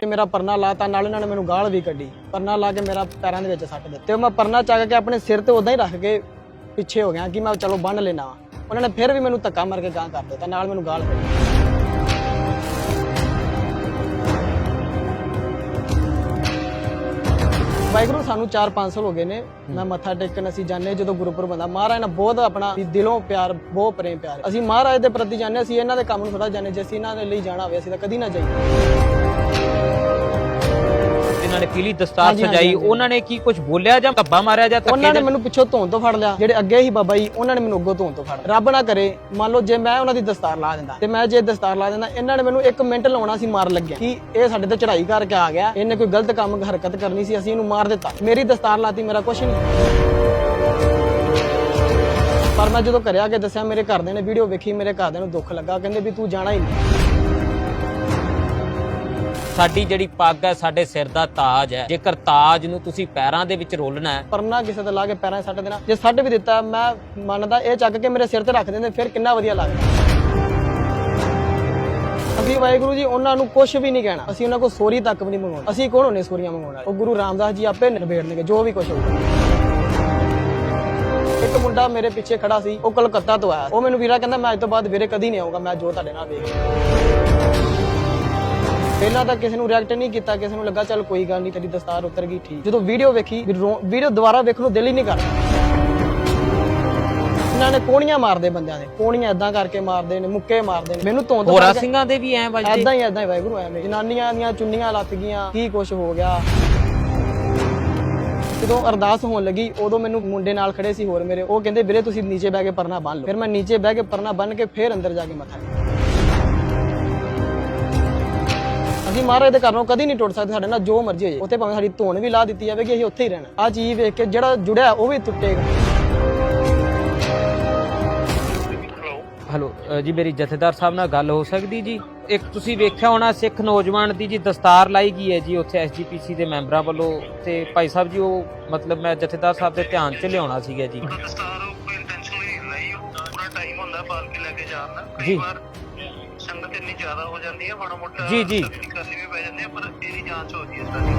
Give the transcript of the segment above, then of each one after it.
ਤੇ ਮੇਰਾ ਪਰਨਾ ਲਾਤਾ ਨਾਲ ਇਹਨਾਂ ਨੇ ਮੈਨੂੰ ਗਾਲ ਵੀ ਕੱਢੀ। ਪਰਨਾ ਲਾ ਕੇ ਮੇਰਾ ਪੈਰਾਂ ਦੇ ਵਿੱਚ ਸੱਟ ਦਿੱਤੇ। ਤੇ ਮੈਂ ਪਰਨਾ ਚੱਕ ਕੇ ਆਪਣੇ ਸਿਰ ਤੇ ਉਦਾਂ ਹੀ ਰੱਖ ਕੇ ਪਿੱਛੇ ਹੋ ਗਿਆ ਕਿ ਮੈਂ ਚਲੋ ਬੰਨ ਲੈਣਾ ਉਹਨਾਂ ਨੇ ਫਿਰ ਵੀ ਮੈਨੂੰ ਧੱਕਾ ਮਾਰ ਕੇ ਗਾਂ ਕਰ ਦਿੱਤਾ, ਨਾਲ ਮੈਨੂੰ ਗਾਲ ਕੱਢੀ। ਵਾਹਿਗੁਰੂ ਸਾਨੂੰ 4-5 ਸਾਲ ਹੋ ਗਏ ਨੇ, ਮੈਂ ਮੱਥਾ ਟੇਕਣ ਅਸੀਂ ਜਾਂਦੇ ਜਦੋਂ ਗੁਰਪੁਰਬ ਹੁੰਦਾ। ਮਹਾਰਾਜ ਨਾਲ ਬਹੁਤ ਆਪਣਾ ਦਿਲੋਂ ਪਿਆਰ, ਬਹੁਤ ਪ੍ਰੇਮ ਪਿਆਰ। ਅਸੀਂ ਮਹਾਰਾਜ ਦੇ ਪ੍ਰਤੀ ਜਾਂਦੇ ਅਸੀਂ ਇਹਨਾਂ ਦੇ ਕੰਮ ਨੂੰ ਥੋੜਾ ਜਾਂਦੇ ਜੇ ਅਸੀਂ ਇਹਨਾਂ ਦੇ ਲਈ ਜਾਣਾ ਹੋਵੇ, ਅਸੀਂ ਤਾਂ ਕਦੀ ਨਾ ਜਾਈਏ। ਇਹਨਾਂ ਨੇ ਪੀਲੀ ਦਸਤਾਰ ਹਾਂਜੀ, ਸਜਾਈ ਹਾਂਜੀ। ਉਹਨਾਂ ਨੇ ਕੀ ਕੁਝ ਬੋਲਿਆ ਜਾਂ ਧੱਬਾ ਮਾਰਿਆ ਜਾਂ ਧੱਕੇ ਉਹਨਾਂ ਨੇ ਮੈਨੂੰ ਪਿੱਛੋਂ ਧੋਣ ਤੋਂ ਫੜ ਲਿਆ ਜਿਹੜੇ ਅੱਗੇ ਹੀ ਬਾਬਾ ਜੀ ਉਹਨਾਂ ਨੇ ਮੈਨੂੰ ਅੱਗੋਂ ਧੋਣ ਤੋਂ ਫੜ ਲਿਆ। ਰੱਬ ਨਾ ਕਰੇ ਮੰਨ ਲਓ ਜੇ ਮੈਂ ਉਹਨਾਂ ਦੀ ਦਸਤਾਰ ਲਾ ਦਿੰਦਾ ਤੇ ਮੈਂ ਜੇ ਦਸਤਾਰ ਲਾ ਦਿੰਦਾ ਇਹਨਾਂ ਨੇ ਮੈਨੂੰ 1 ਮਿੰਟ ਲਾਉਣਾ ਸੀ ਮਾਰ ਲੱਗਿਆ ਕਿ ਇਹ ਸਾਡੇ ਤੇ ਚੜ੍ਹਾਈ ਕਰਕੇ ਆ ਗਿਆ ਇਹਨੇ ਕੋਈ ਗਲਤ ਕੰਮ ਹਰਕਤ ਕਰਨੀ ਸੀ ਅਸੀਂ ਇਹਨੂੰ ਮਾਰ ਦਿੱਤਾ ਮੇਰੀ ਦਸਤਾਰ ਲਾਤੀ ਮੇਰਾ ਕੁਛ ਨਹੀਂ ਪਰ ਮੈਂ ਜਦੋਂ ਘਰੇ ਆ ਕੇ ਦੱਸਿਆ ਮੇਰੇ ਘਰਦਿਆਂ ਨੇ ਵੀਡੀਓ ਵੇਖੀ ਮੇਰੇ ਘਰਦਿਆਂ ਨੂੰ ਦੁੱਖ ਲੱਗਾ ਕਹਿੰਦੇ ਵੀ ਤੂੰ ਜਾਣਾ ਹੀ ਨਹੀਂ ਸਾਡੀ ਜਿਹੜੀ ਪੱਗ ਹੈ, ਸਾਡੇ ਸਿਰ ਦਾ ਤਾਜ ਹੈ। ਜੇਕਰ ਤਾਜ ਨੂੰ ਤੁਸੀਂ ਪੈਰਾਂ ਦੇ ਵਿੱਚ ਰੋਲਣਾ ਹੈ ਪਰਨਾ ਕਿਸੇ ਤੇ ਲਾ ਕੇ ਪੈਰਾਂ 'ਚ ਸੱਟ ਦੇਣਾ। ਜੇ ਸੱਟ ਵੀ ਦਿੱਤਾ, ਮੈਂ ਮੰਨਦਾ ਇਹ ਚੱਕ ਕੇ ਮੇਰੇ ਸਿਰ ਤੇ ਰੱਖ ਦਿੰਦੇ, ਫਿਰ ਕਿੰਨਾ ਵਧੀਆ ਲੱਗਦਾ। ਅਸੀਂ ਵਾਹਿਗੁਰੂ ਜੀ, ਉਹਨਾਂ ਨੂੰ ਕੁਝ ਵੀ ਨਹੀਂ ਕਹਿਣਾ। ਅਸੀਂ ਉਹਨਾਂ ਕੋਲ ਸੋਰੀ ਤੱਕ ਵੀ ਨਹੀਂ ਮੰਗਵਾਉਣਾ ਅਸੀਂ ਕੌਣ ਹੁੰਨੇ ਸੋਰੀਆਂ ਮੰਗਵਾਉਣ ਉਹ ਗੁਰੂ ਰਾਮਦਾਸ ਜੀ ਆਪੇ ਨਿਬੇੜਨਗੇ ਜੋ ਵੀ ਕੁਝ ਹੋਊਗਾ ਇੱਕ ਮੁੰਡਾ ਮੇਰੇ ਪਿੱਛੇ ਖੜਾ ਸੀ, ਉਹ ਕਲਕੱਤਾ ਤੋਂ ਆਇਆ। ਉਹ ਮੈਨੂੰ ਵੀਰਾ ਕਹਿੰਦਾ, ਮੈਂ ਅੱਜ ਤੋਂ ਬਾਅਦ ਵੀਰੇ ਕਦੀ ਨਹੀਂ ਆਊਗਾ, ਮੈਂ ਜੋ ਤੁਹਾਡੇ ਨਾਲ ਵੇਖ ਪਹਿਲਾਂ ਤਾਂ ਕਿਸੇ ਨੂੰ ਰਿਐਕਟ ਨਹੀਂ ਕੀਤਾ ਕਿਸੇ ਨੂੰ ਲੱਗਾ ਚੱਲ ਕੋਈ ਗੱਲ ਨਹੀਂ ਤੇਰੀ ਦਸਤਾਰ ਉਤਰ ਗਈ ਠੀਕ। ਜਦੋਂ ਵੀਡੀਓ ਵੇਖੀ ਵੀਡੀਓ ਦੁਬਾਰਾ ਵੇਖਣ ਨੂੰ ਦਿਲ ਹੀ ਨਹੀਂ ਕਰਦਾ। ਇਹਨਾਂ ਨੇ ਕੋਣੀਆਂ ਮਾਰਦੇ ਬੰਦਿਆਂ ਦੇ ਕੋਣੀਆਂ ਇਦਾਂ ਕਰਕੇ ਮਾਰਦੇ ਨੇ ਮੁੱਕੇ ਮਾਰਦੇ ਨੇ। ਮੈਨੂੰ ਤੋਂ ਹੋਰਾ ਸਿੰਘਾਂ ਦੇ ਵੀ ਐ ਵੱਜਦੇ। ਐਦਾਂ ਹੀ ਐਦਾਂ ਹੀ ਵਾਹਿਗੁਰੂ ਐਵੇਂ। ਜਨਾਨੀਆਂ ਦੀਆਂ ਚੁੰਨੀਆਂ ਲੱਥ ਗਈਆਂ ਕੀ ਕੁਛ ਹੋ ਗਿਆ। ਜਦੋਂ ਅਰਦਾਸ ਹੋਣ ਲੱਗੀ ਉਦੋਂ ਮੈਨੂੰ ਮੁੰਡੇ ਨਾਲ ਖੜੇ ਸੀ ਹੋਰ ਮੇਰੇ। ਉਹ ਕਹਿੰਦੇ ਵੀਰੇ ਤੁਸੀਂ ਨੀਚੇ ਬਹਿ ਕੇ ਪਰਨਾ ਬੰਨ ਲਓ। ਫਿਰ ਮੈਂ ਨੀਚੇ ਬਹਿ ਕੇ ਪਰਨਾ ਬੰਨ ਕੇ ਫਿਰ ਅੰਦਰ ਜਾ ਕੇ ਮੱਥਾ ਅਸੀਂ ਮਹਾਰਾਜ ਦੇ ਘਰੋਂ ਕਦੀ ਨਹੀਂ ਟੁੱਟ ਸਕਦੇ ਸਾਡੇ ਨਾਲ ਜੋ ਮਰਜ਼ੀ ਹੋ ਜਾਏ। ਉੱਥੇ ਭਾਵੇਂ ਸਾਡੀ ਧੋਣ ਵੀ ਲਾ ਦਿੱਤੀ ਜਾਵੇ ਕਿ ਅਸੀਂ ਉੱਥੇ ਹੀ ਰਹਿਣਾ। ਆ ਚੀਜ਼ ਵੇਖ ਕੇ ਜਿਹੜਾ ਜੁੜਿਆ ਉਹ ਵੀ ਟੁੱਟੇਗਾ। ਹਲੋ ਅ, ਜੀ ਮੇਰੀ ਜਥੇਦਾਰ ਸਾਹਿਬ ਨਾਲ ਗੱਲ ਹੋ ਸਕਦੀ ਜੀ? ਇੱਕ ਤੁਸੀਂ ਵੇਖਿਆ ਹੋਣਾ ਸਿੱਖ ਨੌਜਵਾਨ ਦੀ ਜੀ ਦਸਤਾਰ ਲਾਈ ਗਈ ਹੈ ਜੀ ਉੱਥੇ ਐਸਜੀਪੀਸੀ ਦੇ ਮੈਂਬਰਾਂ ਵੱਲੋਂ। ਤੇ ਭਾਈ ਸਾਹਿਬ ਜੀ ਉਹ ਮਤਲਬ ਮੈਂ ਜਥੇਦਾਰ ਸਾਹਿਬ ਦੇ ਧਿਆਨ 'ਚ ਲਿਆਉਣਾ ਸੀਗਾ ਜੀ। ਦਸਤਾਰ ਉਹ ਕੋਈ ਇੰਟੈਂਸ਼ਨਲੀ ਨਹੀਂ ਉਹ ਪੂਰਾ ਟਾਈਮ ਹੁੰਦਾ ਪਾਲ ਕੇ ਲੈ ਕੇ ਜਾਣ ਦਾ। ਜੀ। ਕਈ ਵਾਰ ਸੰਗਤ ਇੰਨੀ ਜ਼ਿਆਦਾ ਹੋ ਜਾਂਦੀ ਹੈ ਮਾੜਾ ਮੋਟਾ ਜੀ, ਜੀ। ਕਰਨੀ ਵੀ ਪੈ ਜਾਂਦੀ ਹੈ ਪਰ ਇਹਦੀ ਜਾਂਚ ਹੋ ਰਹੀ ਹੈ ਸਾਡੀ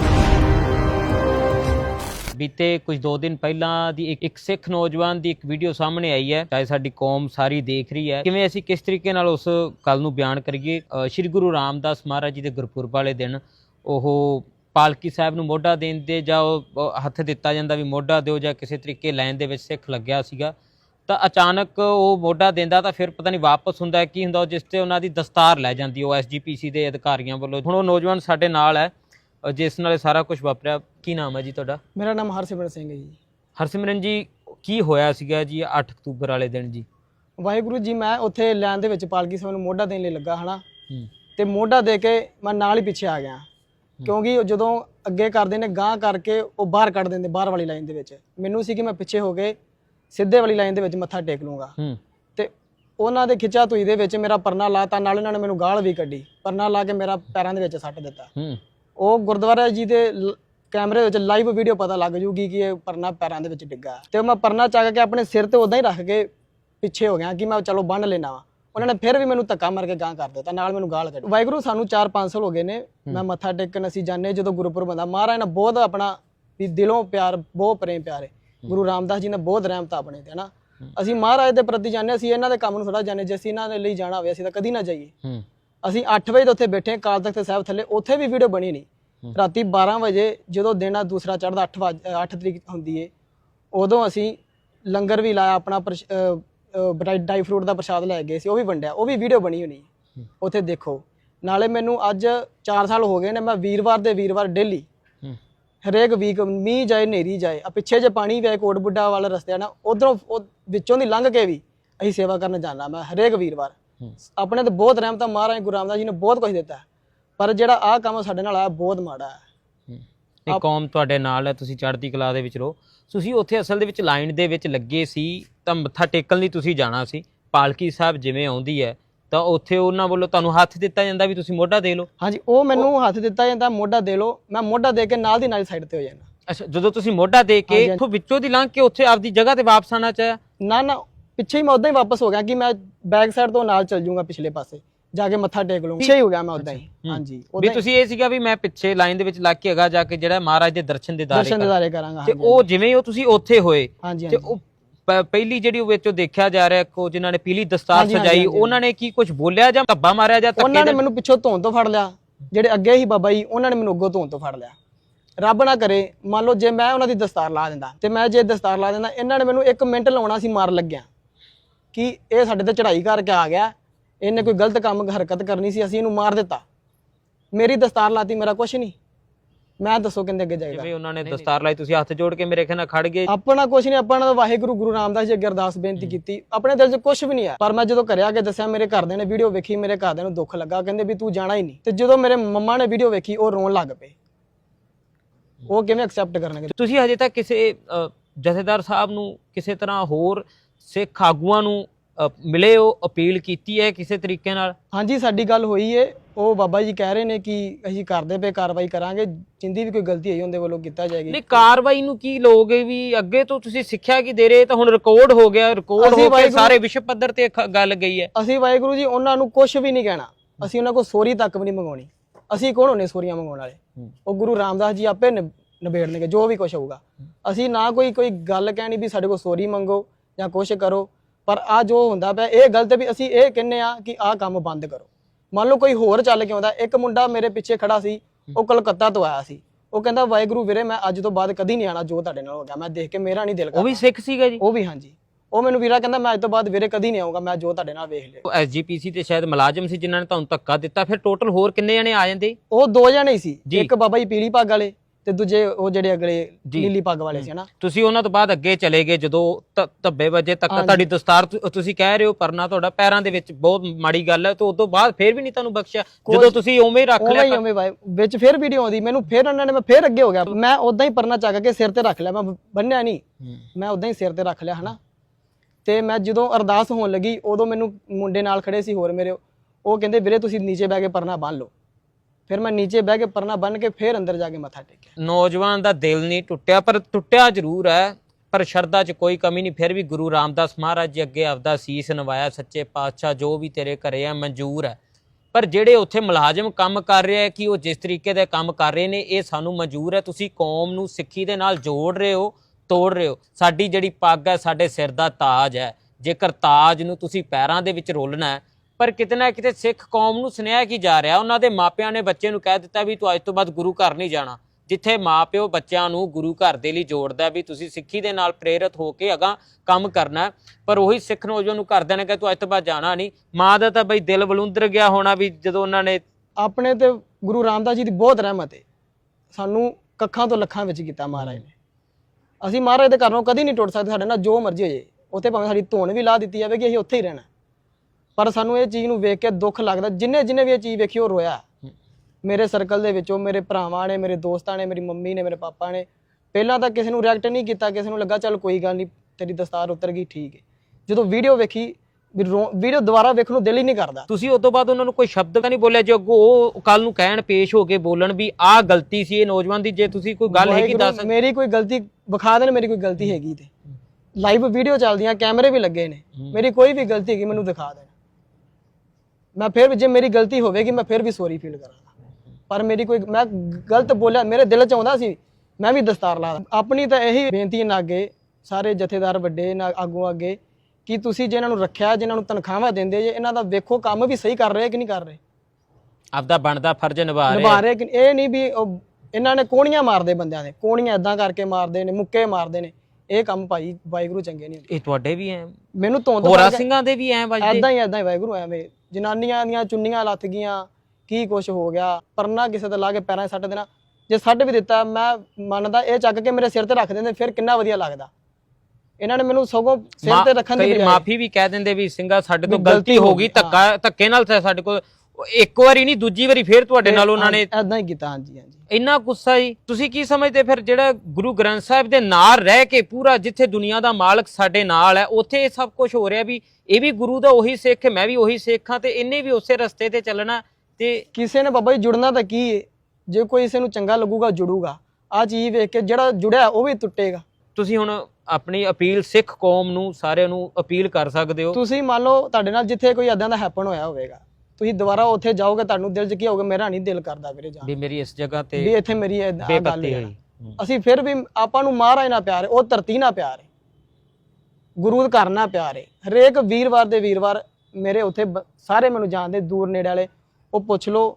ਬੀਤੇ ਕੁਝ ਦੋ ਦਿਨ ਪਹਿਲਾਂ ਦੀ ਇੱਕ ਇੱਕ ਸਿੱਖ ਨੌਜਵਾਨ ਦੀ ਇੱਕ ਵੀਡੀਓ ਸਾਹਮਣੇ ਆਈ ਹੈ ਚਾਹੇ ਸਾਡੀ ਕੌਮ ਸਾਰੀ ਦੇਖ ਰਹੀ ਹੈ। ਕਿਵੇਂ ਅਸੀਂ ਕਿਸ ਤਰੀਕੇ ਨਾਲ ਉਸ ਗੱਲ ਨੂੰ ਬਿਆਨ ਕਰੀਏ? ਅ, ਸ਼੍ਰੀ ਗੁਰੂ ਰਾਮਦਾਸ ਮਹਾਰਾਜ ਜੀ ਦੇ ਗੁਰਪੁਰਬ ਵਾਲੇ ਦਿਨ ਉਹ ਪਾਲਕੀ ਸਾਹਿਬ ਨੂੰ ਮੋਢਾ ਦੇਣ ਦੇ ਜਾਂ ਉਹ ਉਹ ਹੱਥ ਦਿੱਤਾ ਜਾਂਦਾ ਵੀ ਮੋਢਾ ਦਿਓ ਜਾਂ ਕਿਸੇ ਤਰੀਕੇ ਲਾਈਨ ਦੇ ਵਿੱਚ ਸਿੱਖ ਲੱਗਿਆ ਸੀਗਾ। ਤਾਂ ਅਚਾਨਕ ਉਹ ਮੋਢਾ ਦਿੰਦਾ ਤਾਂ ਫਿਰ ਪਤਾ ਨਹੀਂ ਵਾਪਸ ਹੁੰਦਾ ਕੀ ਹੁੰਦਾ ਉਹ ਜਿਸ ਤੇ ਉਹਨਾਂ ਦੀ ਦਸਤਾਰ ਲੈ ਜਾਂਦੀ ਉਹ ਐਸਜੀਪੀਸੀ ਦੇ ਅਧਿਕਾਰੀਆਂ ਵੱਲੋਂ। ਹੁਣ ਉਹ ਨੌਜਵਾਨ ਸਾਡੇ ਨਾਲ ਹੈ ਜਿਸ ਨਾਲ ਇਹ ਸਾਰਾ ਕੁਝ ਵਾਪਰਿਆ। ਕੀ ਨਾਮ ਹੈ ਜੀ ਤੁਹਾਡਾ? ਮੇਰਾ ਨਾਮ ਹਰਸਿਮਰਨ ਸਿੰਘ ਹੈ ਜੀ। ਹਰਸਿਮਰਨ ਜੀ ਕੀ ਹੋਇਆ ਸੀਗਾ ਜੀ 8 ਅਕਤੂਬਰ ਵਾਲੇ ਦਿਨ ਜੀ? ਵਾਹਿਗੁਰੂ ਜੀ ਮੈਂ ਉੱਥੇ ਲੈਣ ਦੇ ਵਿੱਚ ਪਾਲਕੀ ਸਾਹਿਬ ਨੂੰ ਮੋਢਾ ਦੇਣ ਲਈ ਲੱਗਾ ਹਨਾ? ਤੇ ਮੋਢਾ ਦੇ ਕੇ ਮੈਂ ਨਾਲ ਹੀ ਪਿੱਛੇ ਆ ਗਿਆ। ਕਿਉਂਕਿ ਉਹ ਜਦੋਂ ਅੱਗੇ ਕਰਦੇ ਨੇ ਗਾਂ ਕਰਕੇ ਉਹ ਬਾਹਰ ਕੱਢ ਦਿੰਦੇ ਬਾਹਰ ਵਾਲੀ ਲਾਈਨ ਦੇ ਵਿੱਚ। ਮੈਨੂੰ ਸੀ ਕਿ ਮੈਂ ਪਿੱਛੇ ਹੋ ਕੇ ਸਿੱਧੇ ਵਾਲੀ ਲਾਈਨ ਦੇ ਵਿੱਚ ਮੱਥਾ ਟੇਕ ਲੂੰਗਾ। ਹੂੰ। ਤੇ ਉਹਨਾਂ ਦੇ ਖਿੱਚਾ ਤੁਈ ਦੇ ਵਿੱਚ ਮੇਰਾ ਪਰਨਾ ਲਾਤਾ ਨਾਲ ਇਹਨਾਂ ਨੇ ਮੈਨੂੰ ਗਾਲ ਵੀ ਕੱਢੀ। ਪਰਨਾ ਲਾ ਕੇ ਮੇਰਾ ਪੈਰਾਂ ਦੇ ਵਿੱਚ ਸੱਟ ਦਿੱਤਾ। ਹੂੰ। ਉਹ ਗੁਰਦੁਆਰਾ ਜੀ ਦੇ ਲ- ਕੈਮਰੇ ਵਿੱਚ ਲਾਈਵ ਵੀਡੀਓ ਪਤਾ ਲੱਗ ਜੂਗੀ ਕਿ ਇਹ ਪਰਨਾ ਪੈਰਾਂ ਦੇ ਵਿੱਚ ਡਿੱਗਾ। ਤੇ ਮੈਂ ਪਰਨਾ ਚੱਕ ਕੇ ਆਪਣੇ ਸਿਰ ਤੇ ਉਦਾਂ ਹੀ ਰੱਖ ਕੇ ਪਿੱਛੇ ਹੋ ਗਿਆ ਕਿ ਮੈਂ ਚਲੋ ਬੰਨ ਲੈਣਾ ਵਾ। ਉਹਨਾਂ ਨੇ ਫਿਰ ਵੀ ਮੈਨੂੰ ਧੱਕਾ ਮਾਰ ਕੇ ਗਾਂ ਕਰ ਦਿੱਤਾ ਨਾਲ ਮੈਨੂੰ ਗਾਲ ਕੱਢੀ। ਵਾਹਿਗੁਰੂ ਸਾਨੂੰ 4-5 ਸਾਲ ਹੋ ਗਏ ਨੇ ਮੈਂ ਮੱਥਾ ਟੇਕਣ ਅਸੀਂ ਜਾਂਦੇ ਜਦੋਂ ਗੁਰਪੁਰਬ ਹੁੰਦਾ। ਮਹਾਰਾਜ ਨੇ ਬਹੁਤ ਆਪਣਾ ਵੀ ਦਿਲੋਂ ਪਿਆਰ ਬਹੁਤ ਪ੍ਰੇਮ ਪਿਆਰੇ। ਗੁਰੂ ਰਾਮਦਾਸ ਜੀ ਨੇ ਬਹੁਤ ਰਹਿਮਤ ਆਪਣੇ ਤੇ ਹਨਾ? ਅਸੀਂ ਮਹਾਰਾਜ ਦੇ ਪ੍ਰਤੀ ਜਾਂਦੇ ਅਸੀਂ ਇਹਨਾਂ ਦੇ ਕੰਮ ਨੂੰ ਥੋੜਾ ਜਾਂਦੇ ਜੇ ਅਸੀਂ ਇਹਨਾਂ ਦੇ ਲਈ ਜਾਣਾ ਹੋਵੇ ਅਸੀਂ ਤਾਂ ਕਦੀ ਨਾ ਜਾਈਏ। ਅਸੀਂ 8 ਵਜੇ ਤੋਂ ਉੱਥੇ ਬੈਠੇ ਕਾਲ ਤਖਤ ਸਾਹਿਬ ਥੱਲੇ ਉੱਥੇ ਵੀ ਵੀਡੀਓ ਬਣੀ ਨਹੀਂ। ਰਾਤੀ 12 ਵਜੇ ਜਦੋਂ ਦਿਨ ਆ ਦੂਸਰਾ ਚੜ੍ਹਦਾ 8 ਵਜ 8 ਤਰੀਕ ਹੁੰਦੀ ਏ ਉਦੋਂ ਅਸੀਂ ਲੰਗਰ ਵੀ ਲਾਇਆ ਆਪਣਾ ਡਰਾਈ ਫਰੂਟ ਦਾ ਪ੍ਰਸ਼ਾਦ ਲੈ ਗਏ ਸੀ ਉਹ ਵੀ ਵੰਡਿਆ ਉਹ ਵੀ ਵੀਡੀਓ ਬਣੀ ਹੋਣੀ। ਉੱਥੇ ਦੇਖੋ ਨਾਲੇ ਮੈਨੂੰ ਅੱਜ 4 ਸਾਲ ਹੋ ਗਏ ਨੇ ਮੈਂ ਵੀਰਵਾਰ ਦੇ ਵੀਰਵਾਰ ਡੇਲੀ ਹਰੇਕ ਵੀਕ ਮੀਂਹ ਜਾਏ ਨੇਰੀ ਜਾਏ ਆ ਪਿੱਛੇ ਜੇ ਪਾਣੀ ਵੇ ਕੋਟ ਬੁੱਢਾ ਵਾਲਾ ਰਸਤੇ ਆ ਨਾ ਉਧਰੋਂ ਵਿੱਚੋਂ ਦੀ ਲੰਘ ਕੇ ਵੀ ਅਸੀਂ ਸੇਵਾ ਕਰਨ ਜਾਣਾ ਮੈਂ ਹਰੇਕ ਵੀਰਵਾਰ। ਆਪਣੇ ਤੇ ਬਹੁਤ ਰਹਿਮਤਾਂ ਮਹਾਰਾਜ ਗੁਰੂ ਰਾਮਦਾਸ ਜੀ ਨੇ ਬਹੁਤ ਕੁਝ ਦਿੱਤਾ। ਪਰ ਜਿਹੜਾ ਆਹ ਕੰਮ ਸਾਡੇ ਨਾਲ ਆਇਆ ਬਹੁਤ ਮਾੜਾ ਹੈ ਹੂੰ। ਇਹ ਕੌਮ ਤੁਹਾਡੇ ਨਾਲ ਹੈ ਤੁਸੀਂ ਚੜ੍ਹਦੀ ਕਲਾ ਦੇ ਵਿੱਚ ਰਹੋ ਤੁਸੀਂ ਉੱਥੇ ਅਸਲ ਦੇ ਵਿੱਚ ਲਾਈਨ ਦੇ ਵਿੱਚ ਲੱਗੇ ਸੀ ਤਾਂ ਮੱਥਾ ਟੇਕਣ ਲਈ ਤੁਸੀਂ ਜਾਣਾ ਸੀ ਪਾਲਕੀ ਸਾਹਿਬ ਜਿਵੇਂ ਆਉਂਦੀ ਹੈ ਤਾਂ ਉੱਥੇ ਉਹਨਾਂ ਵੱਲੋਂ ਤੁਹਾਨੂੰ ਹੱਥ ਦਿੱਤਾ ਜਾਂਦਾ ਵੀ ਤੁਸੀਂ ਮੋਢਾ ਦੇ ਲਓ। ਹਾਂਜੀ ਉਹ ਮੈਨੂੰ ਹੱਥ ਦਿੱਤਾ ਜਾਂਦਾ ਮੋਢਾ ਦੇ ਲਓ। ਮੈਂ ਮੋਢਾ ਦੇ ਕੇ ਨਾਲ ਦੀ ਨਾਲ ਸਾਈਡ ਤੇ ਹੋ ਜਾਣਾ ਅੱਛਾ ਜਦੋਂ ਤੁਸੀਂ ਮੋਢਾ ਦੇ ਕੇ ਹਾਂਜੀ, ਹਾਂਜੀ। ਇੱਥੋਂ ਵਿੱਚੋਂ ਦੀ ਲੰਘ ਕੇ ਉੱਥੇ ਆਪਦੀ ਜਗ੍ਹਾ ਤੇ ਵਾਪਸ ਆਣਾ ਚਾਹਿਆ? ਨਾ ਨਾ ਪਿੱਛੇ ਹੀ ਮੈਂ ਉਦਾਂ ਹੀ ਵਾਪਸ ਹੋ ਗਿਆ ਕਿ ਮੈਂ ਬੈਕ ਸਾਈਡ ਤੋਂ ਨਾਲ ਚੱਲ ਜਾਊਂਗਾ ਪਿਛਲੇ ਪਾਸੇ। ਜਾ ਕੇ ਮੱਥਾ ਟੇਕ ਲੂੰਗਾ ਪਿੱਛੇ ਹੀ ਹੋ ਗਿਆ ਮੈਂ ਉਦਾਂ ਹੀ। ਹੂੰ। ਹਾਂਜੀ ਵੀ ਉਦਾਂ ਹੀ। ਤੁਸੀਂ ਇਹ ਸੀਗਾ ਵੀ ਮੈਂ ਪਿੱਛੇ ਲਾਈਨ ਦੇ ਵਿੱਚ ਲੱਗ ਕੇ ਹੈਗਾ ਜਾ ਕੇ ਜਿਹੜਾ ਮਹਾਰਾਜ ਦੇ ਦਰਸ਼ਨ ਦੇ ਦਾਰੇ ਦਰਸ਼ਨ ਕਰ- ਦਿਦਾਰੇ ਕਰਾਂਗਾ ਤੇ ਉਹ ਜਿਵੇਂ ਹੀ ਉਹ ਤੁਸੀਂ ਉੱਥੇ ਹੋਏ ਹਾਂਜੀ ਤੇ ਹਾਂਜੀ। ਉਹ ਪ- ਪਹਿਲੀ ਜਿਹੜੀ ਉਹ ਵਿੱਚੋਂ ਦੇਖਿਆ ਜਾ ਰਿਹਾ ਕੋ ਜਿਨ੍ਹਾਂ ਨੇ ਪੀਲੀ ਦਸਤਾਰ ਹਾਂਜੀ, ਹਾਂਜੀ, ਸਜਾਈ ਹਾਂਜੀ। ਉਹਨਾਂ ਨੇ ਕੀ ਕੁਝ ਬੋਲਿਆ ਜਾਂ ਧੱਬਾ ਮਾਰਿਆ ਜਾਂ ਉਹਨਾਂ ਨੇ ਮੈਨੂੰ ਪਿੱਛੋਂ ਧੋਣ ਤੋਂ ਫੜ ਲਿਆ। ਜਿਹੜੇ ਅੱਗੇ ਹੀ ਬਾਬਾ ਜੀ ਉਹਨਾਂ ਨੇ ਮੈਨੂੰ ਅੱਗੋਂ ਧੋਣ ਤੋਂ ਫੜ ਲਿਆ। ਰੱਬ ਨਾ ਕਰੇ ਮੰਨ ਲਓ ਜੇ ਮੈਂ ਉਹਨਾਂ ਦੀ ਦਸਤਾਰ ਲਾ ਦਿੰਦਾ ਤੇ ਮੈਂ ਜੇ ਦਸਤਾਰ ਲਾ ਦਿੰਦਾ ਇਹਨਾਂ ਨੇ ਮੈਨੂੰ 1 ਮਿੰਟ ਲਾਉਣਾ ਸੀ ਮਾਰ ਲੱਗਿਆ। ਕਿ ਇਹ ਸਾਡੇ ਤੇ ਚੜ੍ਹਾਈ ਕਰਕੇ ਆ ਗਿਆ ਇਹਨੇ ਕੋਈ ਗਲਤ ਕੰਮ ਹਰਕਤ ਕਰਨੀ ਸੀ ਅਸੀਂ ਇਹਨੂੰ ਮਾਰ ਦਿੱਤਾ। ਮੇਰੀ ਦਸਤਾਰ ਲਾਤੀ ਮੇਰਾ ਕੁਝ ਨਹੀਂ। ਮੈਂ ਦੱਸੋ ਕਿੰਦੇ ਅੱਗੇ ਜਾਏਗਾ ਜਿਵੇਂ ਉਹਨਾਂ ਨੇ ਦਸਤਾਰ ਲਾਈ ਤੁਸੀਂ ਹੱਥ ਜੋੜ ਕੇ ਮੇਰੇ ਖਿਆਲ ਨਾਲ ਖੜ ਗਏ। ਆਪਣਾ ਕੁਝ ਨਹੀਂ ਆਪਣਾ ਤਾਂ ਵਾਹਿਗੁਰੂ ਗੁਰੂ ਰਾਮਦਾਸ ਜੀ ਅੱਗੇ ਅਰਦਾਸ ਬੇਨਤੀ ਕੀਤੀ। ਆਪਣੇ ਦਿਲ 'ਚ ਕੁਝ ਵੀ ਨਹੀਂ ਆ ਪਰ ਮੈਂ ਜਦੋਂ ਘਰੇ ਕੇ ਦੱਸਿਆ ਮੇਰੇ ਘਰਦਿਆਂ ਨੇ ਵੀਡੀਓ ਵੇਖੀ ਮੇਰੇ ਘਰਦਿਆਂ ਨੂੰ ਦੁੱਖ ਲੱਗਾ। ਕਹਿੰਦੇ ਵੀ ਤੂੰ ਜਾਣਾ ਹੀ ਨਹੀਂ। ਤੇ ਜਦੋਂ ਮੇਰੇ ਮੰਮਾ ਨੇ ਵੀਡੀਓ ਵੇਖੀ ਉਹ ਰੋਣ ਲੱਗ ਪਏ। ਉਹ ਕਿਵੇਂ ਐਕਸੈਪਟ ਕਰਨਗੇ? ਤੁਸੀਂ ਹਜੇ ਤੱਕ ਕਿਸੇ ਜਥੇਦਾਰ ਸਾਹਿਬ ਨੂੰ ਕਿਸੇ ਤਰ੍ਹਾਂ ਹੋਰ ਸਿੱਖ ਆਗੂਆਂ ਨੂੰ ਮਿਲੇ ਹੋ ਅਪੀਲ ਕੀਤੀ ਹੈ ਕਿਸੇ ਤਰੀਕੇ ਨਾਲ? ਹਾਂਜੀ ਸਾਡੀ ਗੱਲ ਹੋਈ ਏ। ਉਹ ਬਾਬਾ ਜੀ ਕਹਿ ਰਹੇ ਨੇ ਕਿ ਅਸੀਂ ਕਰਦੇ ਪਏ ਕਾਰਵਾਈ ਕਰਾਂਗੇ। ਜਿੰਦੀ ਵੀ ਕੋਈ ਗਲਤੀ ਹੋਈ ਉਹਦੇ ਵੱਲੋਂ ਕੀਤਾ ਜਾਏਗੀ। ਨਹੀਂ ਕਾਰਵਾਈ ਨੂੰ ਕੀ ਲੋਗੇ ਵੀ ਅੱਗੇ ਤੋਂ ਤੁਸੀਂ ਸਿੱਖਿਆ ਕੀ ਦੇ ਰਹੇ? ਤਾਂ ਹੁਣ ਰਿਕਾਰਡ ਹੋ ਗਿਆ। ਰਿਕਾਰਡ ਅਸੀਂ ਹੋ ਕੇ ਸਾਰੇ ਵਿਸ਼ਵ ਪੱਧਰ ਤੇ ਗੱਲ ਗਈ ਹੈ। ਅਸੀਂ ਵਾਹਿਗੁਰੂ ਜੀ ਉਹਨਾਂ ਨੂੰ ਕੁਝ ਵੀ ਨਹੀਂ ਕਹਿਣਾ। ਅਸੀਂ ਉਹਨਾਂ ਕੋਲ ਸੋਰੀ ਤੱਕ ਵੀ ਨਹੀਂ ਮੰਗਾਉਣੀ। ਅਸੀਂ ਕੌਣ ਹੁੰਨੇ ਸੋਰੀਆਂ ਮੰਗਾਉਣ ਵਾਲੇ? ਉਹ ਗੁਰੂ ਰਾਮਦਾਸ ਜੀ ਆਪੇ ਨਿਬ- ਨਿਬੇੜਨਗੇ ਜੋ ਵੀ ਕੁਝ ਹੋਊਗਾ। ਅਸੀਂ ਨਾ ਕੋਈ ਕੋਈ ਗੱਲ ਕਹਿਣੀ ਵੀ ਸਾਡੇ ਕੋਲ ਸੋਰੀ ਮੰਗੋ ਜਾਂ ਕੁਝ ਕਰੋ। ਪਰ ਆ ਜੋ ਹੁੰਦਾ ਪਿਆ ਇਹ ਗਲਤ ਵੀ ਅਸੀਂ ਇਹ ਕਹਿੰਨੇ ਆ ਕਿ ਆਹ ਕੰਮ ਬੰਦ ਕਰੋ। ਮੰਨ ਲਓ ਕੋਈ ਹੋਰ ਚੱਲ ਕੇ ਆਉਂਦਾ ਇੱਕ ਮੁੰਡਾ ਮੇਰੇ ਪਿੱਛੇ ਖੜਾ ਸੀ ਉਹ ਕਲਕੱਤਾ ਤੋਂ ਆਇਆ ਸੀ। ਉਹ ਕਹਿੰਦਾ ਵਾਹਿਗੁਰੂ ਵੀਰੇ ਮੈਂ ਅੱਜ ਤੋਂ ਬਾਅਦ ਕਦੀ ਨਹੀਂ ਆਣਾ ਜੋ ਤੁਹਾਡੇ ਨਾਲ ਹੋ ਗਿਆ ਮੈਂ ਦੇਖ ਕੇ ਮੇਰਾ ਨਹੀਂ ਦਿਲ ਉਹ ਵੀ ਕਰਦਾ ਸਿੱਖ ਸੀਗਾ ਜੀ। ਉਹ ਵੀ ਹਾਂਜੀ। ਉਹ ਮੈਨੂੰ ਵੀਰਾ ਕਹਿੰਦਾ ਮੈਂ ਅੱਜ ਤੋਂ ਬਾਅਦ ਵੀਰੇ ਕਦੀ ਨਹੀਂ ਆਊਂਗਾ ਮੈਂ ਜੋ ਤੁਹਾਡੇ ਨਾਲ ਵੇਖ ਲਿਆ। ਐਸਜੀਪੀਸੀ ਤੇ ਸ਼ਾਇਦ ਮੁਲਾਜ਼ਮ ਸੀ ਜਿਨ੍ਹਾਂ ਨੇ ਤੁਹਾਨੂੰ ਧੱਕਾ ਦਿੱਤਾ ਫਿਰ ਟੋਟਲ ਹੋਰ ਕਿੰਨੇ ਜਣੇ ਆ ਜਾਂਦੇ? ਉਹ ਦੋ ਜਣੇ ਹੀ ਸੀ। ਜੀ। ਇੱਕ ਬਾਬਾ ਜੀ ਪੀਲੀ ਪੱਗ ਵਾਲੇ ਤੇ ਦੂਜੇ ਉਹ ਜਿਹੜੇ ਅਗਲੇ ਜੀ। ਨੀਲੀ ਪੱਗ ਵਾਲੇ ਸੀ ਹਨਾ ਤੁਸੀਂ ਉਹਨਾਂ ਤੋਂ ਬਾਅਦ ਅੱਗੇ ਚਲੇ ਗਏ ਜਦੋਂ ਧ- ਧੱਬੇ ਵਜੇ ਤੱਕ ਹਾਂਜੀ। ਤੁਹਾਡੀ ਦਸਤਾਰ ਤੁ- ਤੁਸੀਂ ਕਹਿ ਰਹੇ ਹੋ ਪਰਨਾ ਤੁਹਾਡਾ ਪੈਰਾਂ ਦੇ ਵਿੱਚ ਬਹੁਤ ਮਾੜੀ ਗੱਲ ਹੈ ਤੇ ਉਸ ਤੋਂ ਬਾਅਦ ਫਿਰ ਵੀ ਨਹੀਂ ਤੁਹਾਨੂੰ ਬਖਸ਼ਿਆ ਜਦੋਂ ਤੁਸੀਂ ਉਵੇਂ ਹੀ ਰੱਖ ਉਵੇਂ ਲਿਆ ਉਵੇਂ ਵਾਏ ਵਿੱਚ ਫਿਰ ਵੀਡੀਓ ਆਉਂਦੀ ਮੈਨੂੰ ਫਿਰ ਉਹਨਾਂ ਨੇ ਮੈਂ ਫਿਰ ਅੱਗੇ ਹੋ ਗਿਆ ਮੈਂ ਉਦਾਂ ਹੀ ਪਰਨਾ ਚੱਕ ਕੇ ਸਿਰ ਤੇ ਰੱਖ ਲਿਆ ਮੈਂ ਬੰਨਿਆ ਨਹੀਂ। ਮੈਂ ਉਦਾਂ ਹੀ ਸਿਰ ਤੇ ਰੱਖ ਲਿਆ ਹਨਾ ਤੇ ਮੈਂ ਜਦੋਂ ਅਰਦਾਸ ਹੋਣ ਲੱਗੀ ਉਦੋਂ ਮੈਨੂੰ ਮੁੰਡੇ ਨਾਲ ਖੜੇ ਸੀ ਹੋਰ ਮੇਰੇ ਉਹ ਕਹਿੰਦੇ ਵੀਰੇ ਤੁਸੀਂ ਨੀਚੇ ਬਹਿ ਕੇ ਪਰਨਾ ਬੰਨ ਲਓ ਫਿਰ ਮੈਂ ਨੀਚੇ ਬਹਿ ਕੇ ਪਰਨਾ ਬੰਨ ਕੇ ਫਿਰ ਅੰਦਰ ਜਾ ਕੇ ਮੱਥਾ ਟੇਕਿਆ। ਨੌਜਵਾਨ ਦਾ ਦਿਲ ਨਹੀਂ ਟੁੱਟਿਆ, ਪਰ ਟੁੱਟਿਆ ਜ਼ਰੂਰ ਹੈ, ਪਰ ਸ਼ਰਧਾ 'ਚ ਕੋਈ ਕਮੀ ਨਹੀਂ। ਫਿਰ ਵੀ ਗੁਰੂ ਰਾਮਦਾਸ ਮਹਾਰਾਜ ਜੀ ਅੱਗੇ ਆਪਦਾ ਸੀਸ ਨਵਾਇਆ, ਸੱਚੇ ਪਾਤਸ਼ਾਹ ਜੋ ਵੀ ਤੇਰੇ ਘਰੇ ਆ, ਮਨਜ਼ੂਰ ਹੈ। ਪਰ ਜਿਹੜੇ ਉੱਥੇ ਮੁਲਾਜ਼ਮ ਕੰਮ ਕਰ ਰਹੇ ਆ, ਕਿ ਉਹ ਜਿਸ ਤਰੀਕੇ ਦੇ ਕੰਮ ਕਰ ਰਹੇ ਨੇ, ਇਹ ਸਾਨੂੰ ਮਨਜ਼ੂਰ ਹੈ। ਤੁਸੀਂ ਕੌਮ ਨੂੰ ਸਿੱਖੀ ਦੇ ਨਾਲ ਜੋੜ ਰਹੇ ਹੋ, ਤੋੜ ਰਹੇ ਹੋ। ਸਾਡੀ ਜਿਹੜੀ ਪੱਗ ਹੈ, ਸਾਡੇ ਸਿਰ ਦਾ ਤਾਜ ਹੈ। ਜੇਕਰ ਤਾਜ ਨੂੰ ਤੁਸੀਂ ਪੈਰਾਂ ਦੇ ਵਿੱਚ ਰੋਲਣਾ ਹੈ ਪਰ ਕਿਤੇ ਨਾ ਕਿਤੇ ਸਿੱਖ ਕੌਮ ਨੂੰ ਸੁਨੇਹਾ ਕੀ ਜਾ ਰਿਹਾ? ਉਹਨਾਂ ਦੇ ਮਾਪਿਆਂ ਨੇ ਬੱਚੇ ਨੂੰ ਕਹਿ ਦਿੱਤਾ ਵੀ ਤੂੰ ਅੱਜ ਤੋਂ ਬਾਅਦ ਗੁਰੂ ਘਰ ਨਹੀਂ ਜਾਣਾ। ਜਿੱਥੇ ਮਾਪਿਓ ਬੱਚਿਆਂ ਨੂੰ ਗੁਰੂ ਘਰ ਦੇ ਲਈ ਜੋੜਦਾ ਵੀ ਤੁਸੀਂ ਸਿੱਖੀ ਦੇ ਨਾਲ ਪ੍ਰੇਰਿਤ ਹੋ ਕੇ ਅਗਾਂ ਕੰਮ ਕਰਨਾ ਪਰ ਉਹੀ ਸਿੱਖ ਨੌਜਵਾਨ ਨੂੰ ਘਰਦਿਆਂ ਨੇ ਕਿਹਾ, ਤੂੰ ਅੱਜ ਤੋਂ ਬਾਅਦ ਜਾਣਾ ਨਹੀਂ। ਮਾਂ ਦਾ ਤਾਂ ਬਈ ਦਿਲ ਬਲੁੰਦਰ ਗਿਆ ਹੋਣਾ ਵੀ ਜਦੋਂ ਉਹਨਾਂ ਨੇ ਆਪਣੇ ਤੇ ਗੁਰੂ ਰਾਮਦਾਸ ਜੀ ਦੀ ਬਹੁਤ ਰਹਿਮਤ ਹੈ ਸਾਨੂੰ ਕੱਖਾਂ ਤੋਂ ਲੱਖਾਂ ਵਿੱਚ ਕੀਤਾ ਮਹਾਰਾਜ ਨੇ। ਅਸੀਂ ਮਹਾਰਾਜ ਦੇ ਘਰੋਂ ਕਦੀ ਨਹੀਂ ਟੁੱਟ ਸਕਦੇ, ਸਾਡੇ ਨਾਲ ਜੋ ਮਰਜ਼ੀ ਹੋ ਜਾਏ ਉੱਥੇ ਭਾਵੇਂ ਸਾਡੀ ਧੋਣ ਵੀ ਲਾ ਦਿੱਤੀ ਜਾਵੇਗੀ ਅਸੀਂ ਉੱਥੇ ਹੀ ਰਹਿਣਾ। ਪਰ ਸਾਨੂੰ ਇਹ ਚੀਜ਼ ਨੂੰ ਵੇਖ ਕੇ ਦੁੱਖ ਲੱਗਦਾ ਜਿੰਨੇ ਜਿੰਨੇ ਵੀ ਇਹ ਚੀਜ਼ ਵੇਖੀ ਉਹ ਰੋਇਆ। ਮੇਰੇ ਸਰਕਲ ਦੇ ਵਿੱਚੋਂ ਮੇਰੇ ਭਰਾਵਾਂ ਨੇ ਮੇਰੇ ਦੋਸਤਾਂ ਨੇ ਮੇਰੀ ਮੰਮੀ ਨੇ ਮੇਰੇ ਪਾਪਾ ਨੇ ਪਹਿਲਾਂ ਤਾਂ ਕਿਸੇ ਨੂੰ ਰਿਐਕਟ ਨਹੀਂ ਕੀਤਾ ਕਿਸੇ ਨੂੰ ਲੱਗਾ ਚੱਲ ਕੋਈ ਗੱਲ ਨਹੀਂ ਤੇਰੀ ਦਸਤਾਰ ਉਤਰ ਗਈ ਠੀਕ ਹੈ। ਜਦੋਂ ਵੀਡੀਓ ਵੇਖੀ ਵੀਡੀਓ ਦੁਬਾਰਾ ਵੇਖਣ ਨੂੰ ਦਿਲ ਹੀ ਨਹੀਂ ਕਰਦਾ। ਤੁਸੀਂ ਉਸ ਤੋਂ ਬਾਅਦ ਉਹਨਾਂ ਨੂੰ ਕੋਈ ਸ਼ਬਦ ਤਾਂ ਨਹੀਂ ਬੋਲਿਆ ਜੇ ਉਹ ਕੱਲ ਨੂੰ ਕਹਿਣ ਪੇਸ਼ ਹੋ ਕੇ ਬੋਲਣ ਵੀ ਆਹ ਗਲਤੀ ਸੀ ਇਹ ਨੌਜਵਾਨ ਦੀ ਜੇ ਤੁਸੀਂ ਕੋਈ ਗੱਲ ਹੈਗੀ ਦੱਸ ਮੇਰੀ ਕੋਈ ਗਲਤੀ ਵਿਖਾ ਦੇਣ ਮੇਰੀ ਕੋਈ ਗਲਤੀ ਹੈਗੀ ਤੇ। ਲਾਈਵ ਵੀਡੀਓ ਚੱਲਦੀਆਂ ਕੈਮਰੇ ਵੀ ਲੱਗੇ ਨੇ। ਮੇਰੀ ਕੋਈ ਵੀ ਗਲਤੀ ਹੈਗੀ ਮੈਨੂੰ ਦਿਖਾ ਦੇਣ। ਮੈਂ ਫਿਰ ਵੀ ਜੇ ਮੇਰੀ ਗਲਤੀ ਹੋਵੇਗੀ ਮੈਂ ਫਿਰ ਵੀ ਸੌਰੀ ਫੀਲ ਕਰਾਂਗਾ। ਪਰ ਮੇਰੀ ਕੋਈ ਮੈਂ ਗਲਤ ਬੋਲਿਆ ਮੇਰੇ ਦਿਲ ਚ ਆਉਂਦਾ ਸੀ ਮੈਂ ਵੀ ਦਸਤਾਰ ਲਾ। ਆਪਣੀ ਤਾਂ ਇਹੀ ਬੇਨਤੀ ਨਾ ਅੱਗੇ ਸਾਰੇ ਜਥੇਦਾਰ ਵੱਡੇ ਨਾ ਆਗੂ ਅੱਗੇ ਕਿ ਤੁਸੀਂ ਜੇ ਇਹਨਾਂ ਨੂੰ ਰੱਖਿਆ ਜਿਨ੍ਹਾਂ ਨੂੰ ਤਨਖਾਹਾਂ ਦਿੰਦੇ ਜੇ ਇਹਨਾਂ ਦਾ ਵੇਖੋ ਕੰਮ ਵੀ ਸਹੀ ਕਰ ਰਹੇ ਕਿ ਨਹੀਂ ਕਰ ਰਹੇ। ਆਪਦਾ ਬਣਦਾ ਫਰਜ਼ ਨਿਭਾ ਰਹੇ। ਨਿਭਾ ਰਹੇ ਕਿ ਇਹ ਨਹੀਂ ਵੀ ਇਹਨਾਂ ਨੇ ਕੋਣੀਆਂ ਮਾਰਦੇ ਬੰਦਿਆਂ ਦੇ ਕੋਣੀਆਂ ਇਦਾਂ ਕਰਕੇ ਮਾਰਦੇ ਨੇ ਮੁੱਕੇ ਮਾਰਦੇ ਨੇ। ਇਹ ਕੰਮ ਭਾਈ ਵਾਹਿਗੁਰੂ ਚੰਗੇ ਨਹੀਂ ਹੁੰਦੇ। ਇਹ ਤੁਹਾਡੇ ਵੀ ਐ? ਮੈਨੂੰ ਧੁੰਦ ਹੋਰਾ ਸਿੰਘਾਂ ਦੇ ਵੀ ਐ ਵੱਜਦੇ? ਐਦਾਂ ਹੀ ਐਦਾਂ ਹੀ ਵਾਹਿਗੁਰੂ ਐਵੇਂ ਜਨਾਨੀਆਂ ਦੀਆਂ ਚੁੰਨੀਆਂ ਲੱਥ ਗਈਆਂ ਕੀ ਕੁਛ ਹੋ ਗਿਆ? ਪਰਨਾ ਕਿਸੇ ਤੇ ਲਾ ਕੇ ਪੈਰਾਂ 'ਚ ਸੱਟ ਦੇਣਾ। ਜੇ ਸੱਟ ਵੀ ਦਿੱਤਾ ਮੈਂ ਮੰਨਦਾ ਇਹ ਚੱਕ ਕੇ ਮੇਰੇ ਸਿਰ ਤੇ ਰੱਖ ਦਿੰਦੇ ਫਿਰ ਕਿੰਨਾ ਵਧੀਆ ਲੱਗਦਾ। ਇਹਨਾਂ ਨੇ ਮੈਨੂੰ ਸਗੋਂ ਸਿਰ ਤੇ ਰੱਖਣ ਦੀ ਬਜਾਏ ਮਾਫੀ ਵੀ ਕਹਿ ਦਿੰਦੇ ਵੀ ਸਿੰਘਾ ਸਾਡੇ ਤੋਂ ਗਲਤੀ ਹੋ ਗਈ ਧੱਕਾ ਧੱਕੇ ਨਾਲ ਸਾਡੇ ਕੋਲ ਇੱਕ ਵਾਰੀ ਨਹੀਂ ਦੂਜੀ ਵਾਰੀ ਫੇਰ ਤੁਹਾਡੇ ਨਾਲ ਉਹਨਾਂ ਨੇ ਐਦਾਂ ਹੀ ਕੀਤਾ ਹਾਂਜੀ ਹਾਂਜੀ। ਇੰਨਾ ਗੁੱਸਾ ਜੀ ਤੁਸੀਂ ਕੀ ਸਮਝਦੇ ਫਿਰ ਜਿਹੜਾ ਗੁਰੂ ਗ੍ਰੰਥ ਸਾਹਿਬ ਦੇ ਨਾਲ ਰਹਿ ਕੇ ਪੂਰਾ ਜਿੱਥੇ ਦੁਨੀਆ ਦਾ ਮਾਲਕ ਸਾਡੇ ਨਾਲ ਹੈ ਉੱਥੇ ਇਹ ਸਭ ਕੁਝ ਹੋ ਰਿਹਾ ਵੀ ਇਹ ਵੀ ਗੁਰੂ ਦਾ ਉਹੀ ਸਿੱਖ ਹੈ ਮੈਂ ਵੀ ਉਹੀ ਸਿੱਖ ਹਾਂ ਤੇ ਇਹਨੇ ਵੀ ਉਸੇ ਰਸਤੇ ਤੇ ਚੱਲਣਾ ਤੇ ਕਿਸੇ ਨੇ ਬਾਬਾ ਜੀ ਜੁੜਨਾ ਤਾਂ ਕੀ ਹੈ ਜੇ ਕੋਈ ਕਿਸੇ ਨੂੰ ਚੰਗਾ ਲੱਗੂਗਾ ਜੁੜੂਗਾ। ਆ ਚੀਜ਼ ਵੇਖ ਕੇ ਜਿਹੜਾ ਜੁੜਿਆ ਉਹ ਵੀ ਟੁੱਟੇਗਾ। ਤੁਸੀਂ ਹੁਣ ਆਪਣੀ ਅਪੀਲ ਸਿੱਖ ਕੌਮ ਨੂੰ ਸਾਰਿਆਂ ਨੂੰ ਅਪੀਲ ਕਰ ਸਕਦੇ ਹੋ। ਤੁਸੀਂ ਮੰਨ ਲਓ ਤੁਹਾਡੇ ਨਾਲ ਜਿੱਥੇ ਕੋਈ ਐਦਾਂ ਦਾ ਹੈਪਨ ਹੋਇਆ ਹੋਵੇਗਾ। ਤੁਸੀਂ ਦੁਬਾਰਾ ਉੱਥੇ ਜਾਓਗੇ ਤੁਹਾਨੂੰ ਦਿਲ 'ਚ ਕੀ ਹੋਊਗਾ ਮੇਰਾ ਨਹੀਂ ਦਿਲ ਕਰਦਾ ਵੀਰੇ ਜਾਣ ਵੀ ਮੇਰੀ ਇਸ ਜਗ੍ਹਾ ਵੀ ਤੇ ਇੱਥੇ ਮੇਰੀ ਇਹ ਗੱਲ ਬੇਪਤੀ ਹੋਈ। ਹੂੰ। ਅਸੀਂ ਫਿਰ ਵੀ ਆਪਾਂ ਨੂੰ ਮਹਾਰਾਜ ਨਾਲ ਪਿਆਰ ਹੈ ਉਹ ਧਰਤੀ ਨਾਲ ਪਿਆਰ ਹੈ। ਗੁਰੂ ਘਰ ਨਾਲ ਪਿਆਰ ਹੈ ਹਰੇਕ ਵੀਰਵਾਰ ਦੇ ਵੀਰਵਾਰ ਮੇਰੇ ਉੱਥੇ ਸਾਰੇ ਮੈਨੂੰ ਜਾਣਦੇ ਦੂਰ ਨੇੜੇ ਵਾਲੇ। ਉਹ ਪੁੱਛ ਲਓ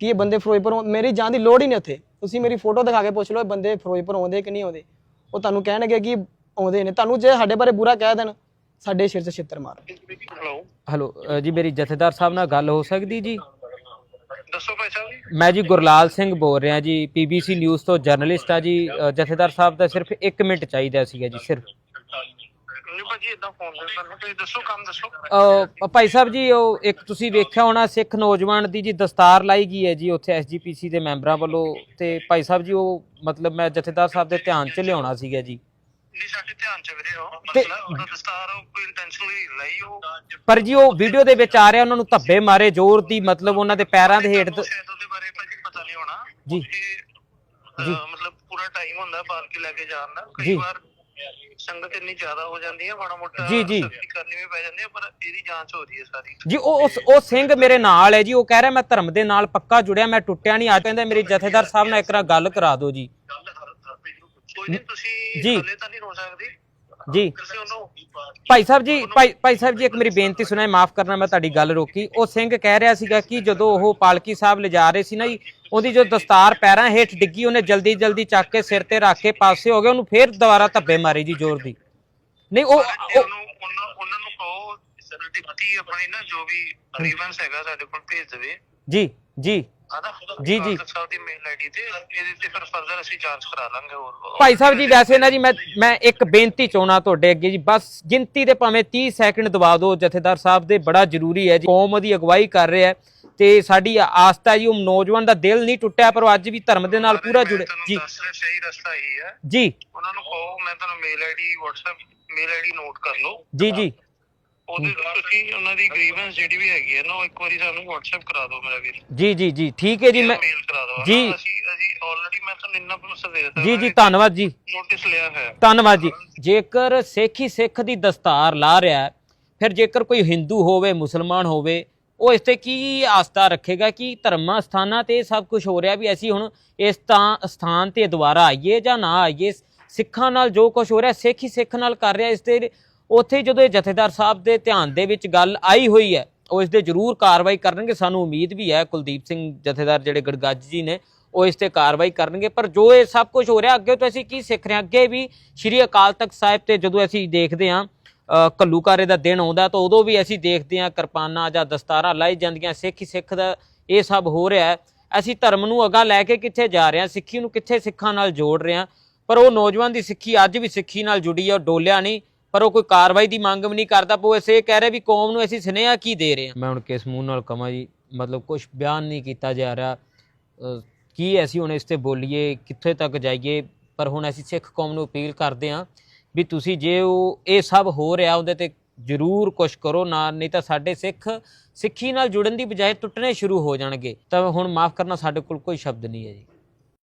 ਕਿ ਇਹ ਬੰਦੇ ਫਿਰੋਜ਼ਪੁਰੋਂ ਮੇਰੀ ਜਾਣ ਦੀ ਲੋੜ ਹੀ ਨਹੀਂ ਉੱਥੇ। ਤੁਸੀਂ ਮੇਰੀ ਫੋਟੋ ਦਿਖਾ ਕੇ ਪੁੱਛ ਲਓ ਇਹ ਬੰਦੇ ਫਿਰੋਜ਼ਪੁਰ ਆਉਂਦੇ ਕਿ ਨਹੀਂ ਆਉਂਦੇ। ਉਹ ਤੁਹਾਨੂੰ ਕਹਿਣਗੇ ਕਿ ਆਉਂਦੇ ਨੇ। ਤੁਹਾਨੂੰ ਜੇ ਸਾਡੇ ਬਾਰੇ ਬੁਰਾ ਕਹਿ ਦੇਣ ਸਾਡੇ ਸਿਰ 'ਚ ਛਿੱਤਰ ਮਾਰ। ਹੈਲੋ ਜੀ ਮੇਰੀ ਜਥੇਦਾਰ ਸਾਹਿਬ ਨਾਲ ਗੱਲ ਹੋ ਸਕਦੀ ਜੀ? ਦੱਸੋ ਭਾਈ ਸਾਹਿਬ ਜੀ। ਮੈਂ ਜੀ ਗੁਰਲਾਲ ਸਿੰਘ ਬੋਲ ਰਿਹਾ ਜੀ ਪੀਬੀਸੀ ਨਿਊਜ਼ ਤੋਂ ਜਰਨਲਿਸਟ ਆ ਜੀ। ਜਥੇਦਾਰ ਸਾਹਿਬ ਦਾ ਸਿਰਫ 1 ਮਿੰਟ ਚਾਹੀਦਾ ਸੀਗਾ ਜੀ ਸਿਰਫ। ਨਹੀਂ ਭਾਜੀ ਇਦਾਂ ਫੋਨ ਕਰਨਾ। ਤੁਸੀਂ ਦੱਸੋ ਕੰਮ ਦੱਸੋ। ਅ, ਭਾਈ ਸਾਹਿਬ ਜੀ ਉਹ ਇੱਕ ਤੁਸੀਂ ਵੇਖਿਆ ਹੋਣਾ ਸਿੱਖ ਨੌਜਵਾਨ ਦੀ ਜੀ ਦਸਤਾਰ ਲਾਈ ਗਈ ਹੈ ਜੀ ਉੱਥੇ ਐਸਜੀਪੀਸੀ ਦੇ ਮੈਂਬਰਾਂ ਵੱਲੋਂ। ਤੇ ਭਾਈ ਸਾਹਿਬ ਜੀ ਉਹ ਮਤਲਬ ਮੈਂ ਜਥੇਦਾਰ ਸਾਹਿਬ ਦੇ ਧਿਆਨ 'ਚ ਲਿਆਉਣਾ ਸੀਗਾ ਜੀ। ਨਹੀਂ ਸਾਡੇ ਧਿਆਨ ਚ ਵੀਰੇ ਉਹ। ਤੇ- ਮਸਲਾ ਉਹਦਾ ਦਸਤਾਰ ਉਹ ਕੋਈ ਇੰਟੈਂਸ਼ਨਲੀ ਲਈ ਉਹ। ਪਰ ਜੀ ਉਹ ਵੀਡੀਓ ਦੇ ਵਿੱਚ ਆ ਰਿਹਾ ਉਹਨਾਂ ਨੂੰ ਧੱਬੇ ਮਾਰੇ ਜ਼ੋਰ ਦੀ ਮਤਲਬ ਉਹਨਾਂ ਦੇ ਪੈਰਾਂ ਦੇ ਹੇਠ ਦ- ਸ਼ਾਇਦ ਉਹਦੇ ਬਾਰੇ ਭਾਜੀ ਪਤਾ ਨਹੀਂ ਹੋਣਾ। ਜੀ। ਮਤਲਬ ਪੂਰਾ ਟਾਈਮ ਹੁੰਦਾ ਕੇ ਲੈ ਕੇ ਜਾਣ ਦਾ। ਜੀ। ਕਈ ਵਾਰ ਸੰਗਤ ਇੰਨੀ ਜ਼ਿਆਦਾ ਹੋ ਜਾਂਦੀ ਹੈ ਮਾੜਾ ਮੋਟਾ ਜੀ, ਜੀ। ਸਖਤੀ ਕਰਨੀ ਵੀ ਪੈ ਜਾਂਦੀ ਹੈ ਪਰ ਇਹਦੀ ਜਾਂਚ ਹੋ ਰਹੀ ਹੈ ਸਾਰੀ ਜੀ ਉਹ ਉਸ ਉਹ ਸਿੰਘ ਮੇਰੇ ਨਾਲ ਹੈ ਜੀ ਉਹ ਕਹਿ ਰਿਹਾ ਮੈਂ ਧਰਮ ਦੇ ਨਾਲ ਪੱਕਾ ਜੁੜਿਆ ਮੈਂ ਟੁੱਟਿਆ ਨਹੀਂ ਅੱਜ ਕਹਿੰਦਾ ਮੇਰੀ ਜਥੇਦਾਰ ਸਾਹਿਬ ਨਾਲ ਇੱਕ ਵਾਰ ਗੱਲ ਕਰਾ ਦਿਓ ਜੀ ਕੋਈ ਨਹੀਂ ਤੁਸੀਂ ਜੀ। ਹਲੇ ਤਾਂ ਨਹੀਂ ਹੋ ਸਕਦੀ ਜੀ। ਭਾਈ ਸਾਹਿਬ ਜੀ ਭਾਈ ਭਾਈ ਸਾਹਿਬ ਜੀ ਇੱਕ ਮੇਰੀ ਬੇਨਤੀ ਸੁਣਾਏ ਮਾਫ ਕਰਨਾ ਮੈਂ ਤੁਹਾਡੀ ਗੱਲ ਰੋਕੀ। ਉਹ ਸਿੰਘ ਕਹਿ ਰਿਹਾ ਸੀਗਾ ਕਿ ਜਦੋਂ ਉਹ ਪਾਲਕੀ ਸਾਹਿਬ ਲਿਜਾ ਰਹੇ ਸੀ ਨਾ ਜੀ ਉਹਦੀ ਜੋ ਦਸਤਾਰ ਪੈਰਾਂ ਹੇਠ ਡਿੱਗੀ ਉਹਨੇ ਜਲਦੀ ਜਲਦੀ ਚੱਕ ਕੇ ਸਿਰ ਤੇ ਰੱਖ ਕੇ ਪਾਸੇ ਹੋ ਗਿਆ ਉਹਨੂੰ ਫੇਰ ਦੁਬਾਰਾ ਧੱਬੇ ਮਾਰੇ ਜੀ ਜ਼ੋਰ ਦੀ। ਨਹੀਂ ਉਹ ਉਹਨੂੰ ਨੂੰ ਕਹੋ ਡਿਪਟੀ ਆਪਣੀ ਨਾ ਜੋ ਵੀ ਗ੍ਰੀਵੈਂਸ ਹੈਗਾ ਸਾਡੇ ਕੋਲ ਭੇਜ ਦੇਵੇ। ਜੀ ਜੀ। ਹਨਾ ਜੀ, ਜੀ। ਖਾਲਸਾ ਸਾਹਿਬ ਦੀ ਮੇਲ ਆਈਡੀ ਤੇ ਇਹਦੇ ਤੇ ਫਿਰ ਫਰਦਰ ਅਸੀਂ ਜਾਂਚ ਕਰਾ ਲਾਂਗੇ ਹੋਰ। ਭਾਈ ਸਾਹਿਬ ਜੀ ਵੈਸੇ ਨਾ ਜੀ ਮੈਂ ਮੈਂ ਇੱਕ ਬੇਨਤੀ ਚਾਹਣਾ ਤੁਹਾਡੇ ਅੱਗੇ ਜੀ ਬਸ ਗਿਣਤੀ ਦੇ ਭਾਵੇਂ 30 ਸੈਕਿੰਡ ਦਬਾ ਦਿਓ ਜਥੇਦਾਰ ਸਾਹਿਬ ਦੇ ਬੜਾ ਜ਼ਰੂਰੀ ਹੈ ਜੀ ਕੌਮ ਦੀ ਅਗਵਾਈ ਕਰ ਰਿਹਾ ਹੈ ਤੇ ਸਾਡੀ ਆਸਤਾ ਜੀ ਉਹ ਨੌਜਵਾਨ ਦਾ ਦਿਲ ਨਹੀਂ ਟੁੱਟਿਆ ਪਰ ਉਹ ਅੱਜ ਵੀ ਧਰਮ ਦੇ ਨਾਲ ਪੂਰਾ ਜੁੜੇ ਜੀ। ਸਹੀ ਰਸਤਾ ਇਹੀ ਹੈ। ਜੀ। ਉਹਨਾਂ ਨੂੰ ਕਹੋ ਮੈਂ ਤੁਹਾਨੂੰ mail ID WhatsApp mail ID note ਕਰ ਲਓ। ਜੀ ਜੀ। ਉਹਦੇ ਤੁਸੀਂ ਉਹਨਾਂ ਦੀ ਗ੍ਰੀਵੈਂਸ ਜਿਹੜੀ ਵੀ ਹੈਗੀ ਹੈ ਨਾ ਉਹ ਇੱਕ ਵਾਰੀ ਸਾਨੂੰ WhatsApp ਕਰਾ ਦਿਓ ਮੇਰਾ ਵੀਰ। ਜੀ ਜੀ ਜੀ ਠੀਕ ਹੈ ਜੀ ਮੈਂ ਮੇਲ ਕਰਾ ਦਿਓ। ਜੀ। ਅਸੀਂ ਅਸੀਂ ਆਲਰੇਡੀ ਮੈਂ ਤੁਹਾਨੂੰ ਇੰਨਾ ਭਰੋਸਾ ਦੇ ਦਿੱਤਾ ਜੀ ਜੀ ਧੰਨਵਾਦ ਜੀ। ਨੋਟਿਸ ਲਿਆ ਹੈ ਧੰਨਵਾਦ ਜੀ। ਜੇਕਰ ਸਿੱਖ ਹੀ ਸਿੱਖ ਦੀ ਦਸਤਾਰ ਲਾ ਰਿਹਾ ਹੈ, ਫਿਰ ਜੇਕਰ ਕੋਈ ਹਿੰਦੂ ਹੋਵੇ ਮੁਸਲਮਾਨ ਹੋਵੇ ਉਹ ਇਸ ਤੇ ਕੀ ਆਸਥਾ ਰੱਖੇਗਾ ਕਿ ਧਰਮਾਂ ਸਥਾਨਾਂ ਤੇ ਇਹ ਸਭ ਕੁਝ ਹੋ ਰਿਹਾ ਵੀ ਅਸੀਂ ਹੁਣ ਇਸ ਤਾਂ ਸਥਾਨ ਤੇ ਦੁਬਾਰਾ ਆਈਏ ਜਾਂ ਨਾ ਆਈਏ ਸਿੱਖਾਂ ਨਾਲ ਜੋ ਕੁਝ ਹੋ ਰਿਹਾ ਸਿੱਖ ਹੀ ਸਿੱਖ ਨਾਲ ਕਰ ਰਿਹਾ ਇਸ ਤੇ ਉੱਥੇ ਜਦੋਂ ਇਹ ਜਥੇਦਾਰ ਸਾਹਿਬ ਦੇ ਧਿਆਨ ਦੇ ਵਿੱਚ ਗੱਲ ਆਈ ਹੋਈ ਹੈ ਉਹ ਇਸ ਦੇ ਜ਼ਰੂਰ ਕਾਰਵਾਈ ਕਰਨਗੇ। ਸਾਨੂੰ ਉਮੀਦ ਵੀ ਹੈ ਕੁਲਦੀਪ ਸਿੰਘ ਜਥੇਦਾਰ ਜਿਹੜੇ ਗੜਗੱਜ ਜੀ ਨੇ ਉਹ ਇਸ ਤੇ ਕਾਰਵਾਈ ਕਰਨਗੇ। ਪਰ ਜੋ ਇਹ ਸਭ ਕੁਝ ਹੋ ਰਿਹਾ ਅੱਗੇ ਤੋਂ ਅਸੀਂ ਕੀ ਸਿੱਖ ਰਹੇ ਹਾਂ? ਅੱਗੇ ਵੀ ਸ਼੍ਰੀ ਅਕਾਲ ਤਖਤ ਸਾਹਿਬ ਤੇ ਜਦੋਂ ਅਸੀਂ ਦੇਖਦੇ ਹਾਂ ਅ, ਘੱਲੂਕਾਰੇ ਦਾ ਦਿਨ ਆਉਂਦਾ ਤਾਂ ਉਦੋਂ ਵੀ ਅਸੀਂ ਦੇਖਦੇ ਹਾਂ ਕਿਰਪਾਨਾਂ ਜਾਂ ਦਸਤਾਰਾਂ ਲਾਈ ਜਾਂਦੀਆਂ। ਸਿੱਖ ਹੀ ਸਿੱਖ ਦਾ ਇਹ ਸਭ ਹੋ ਰਿਹਾ ਹੈ। ਅਸੀਂ ਧਰਮ ਨੂੰ ਅਗਾ ਲੈ ਕੇ ਕਿੱਥੇ ਜਾ ਰਹੇ ਹਾਂ? ਸਿੱਖੀ ਨੂੰ ਕਿੱਥੇ ਸਿੱਖਾਂ ਨਾਲ ਜੋੜ ਰਹੇ ਹਾਂ? ਪਰ ਉਹ ਨੌਜਵਾਨ ਦੀ ਸਿੱਖੀ ਅੱਜ ਵੀ ਸਿੱਖੀ ਨਾਲ ਜੁੜੀ ਹੈ ਉਹ ਡੋਲਿਆ ਨਹੀਂ। ਪਰ ਉਹ ਕੋਈ ਕਾਰਵਾਈ ਦੀ ਮੰਗ ਵੀ ਨਹੀਂ ਕਰਦਾ ਪੋ ਇਸੇ ਕਹਿ ਰਿਹਾ ਵੀ ਕੌਮ ਨੂੰ ਅਸੀਂ ਸੁਨੇਹਾ ਕੀ ਦੇ ਰਹੇ ਹਾਂ? ਮੈਂ ਹੁਣ ਕਿਸ ਮੂੰਹ ਨਾਲ ਕਹਾਂ ਜੀ, ਮਤਲਬ ਕੁਝ ਬਿਆਨ ਨਹੀਂ ਕੀਤਾ ਜਾ ਰਿਹਾ। ਕੀ ਅਸੀਂ ਹੁਣ ਇਸ ਤੇ ਬੋਲੀਏ, ਕਿੱਥੇ ਤੱਕ ਜਾਈਏ? ਪਰ ਹੁਣ ਅਸੀਂ ਸਿੱਖ ਕੌਮ ਨੂੰ ਅਪੀਲ ਕਰਦੇ ਹਾਂ ਵੀ ਤੁਸੀਂ ਜੇ ਉਹ, ਇਹ ਸਭ ਹੋ ਰਿਹਾ ਉਹਦੇ ਤੇ ਜ਼ਰੂਰ ਕੁਝ ਕਰੋ, ਨਾ, ਨਹੀਂ ਤਾਂ ਸਾਡੇ ਸਿੱਖ ਸਿੱਖੀ ਨਾਲ ਜੁੜਨ ਦੀ ਬਜਾਏ ਟੁੱਟਣੇ ਸ਼ੁਰੂ ਹੋ ਜਾਣਗੇ। ਤਾਂ ਹੁਣ ਮਾਫ ਕਰਨਾ ਸਾਡੇ ਕੋਲ ਕੋਈ ਸ਼ਬਦ ਨਹੀਂ ਹੈ ਜੀ।